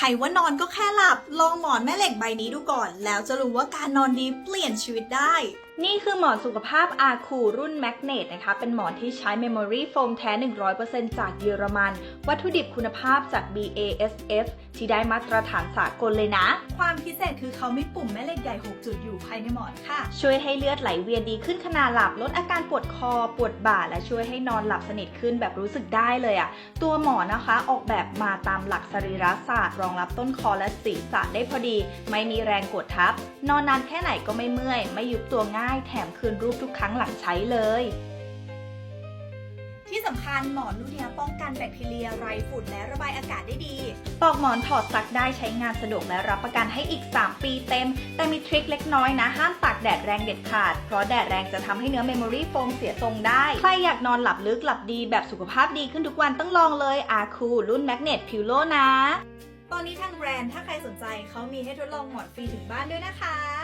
ใครว่านอนก็แค่หลับ ลองหมอนแม่เหล็กใบนี้ดูก่อน แล้วจะรู้ว่าการนอนดีเปลี่ยนชีวิตได้ นี่คือหมอนสุขภาพอาคูรุ่นแมกเนตนะคะ เป็นหมอนที่ใช้ Memory Foam แท้ 100%จากเยอรมัน วัตถุดิบคุณภาพจาก BASF ที่ได้มาตรฐานสากลเลยนะ ความพิเศษคือเขามีปุ่มแม่เหล็กใหญ่ 6 จุดอยู่ภายในหมอนค่ะ ช่วยให้เลือดไหลเวียนดีขึ้นขณะหลับ ลดอาการปวดคอ ปวดบ่า และช่วยให้นอนหลับสนิทขึ้นแบบรู้สึกได้เลยอะตัวหมอนนะคะออกแบบมาตามหลักสรีรศาสตร์ รองรับต้นคอและศีรษะได้พอดี ไม่มีแรงกดทับ นอนนานแค่ไหนก็ไม่เมื่อย ไม่ยุบตัวง่ายแถมคืนรูปทุกครั้งหลังใช้เลย ที่สำคัญหมอนรุ่นเนี้ยป้องกันแบคทีเรียไรฝุ่นและระบายอากาศได้ดี ปลอกหมอนถอดซักได้ใช้งานสะดวกและรับประกันให้อีก 3 ปีเต็ม แต่มีทริคเล็กน้อยนะ ห้ามตากแดดแรงเด็ดขาด เพราะแดดแรงจะทำให้เนื้อเมมโมรี่โฟมเสียทรงได้ ใครอยากนอนหลับลึกหลับดีแบบสุขภาพดีขึ้นทุกวันต้องลองเลยอาคูรุ่นแมกเนตพิวโลนะตอนนี้ทางแบรนด์ถ้าใครสนใจเขามีให้ทดลองหมอนฟรีถึงบ้านด้วยนะคะ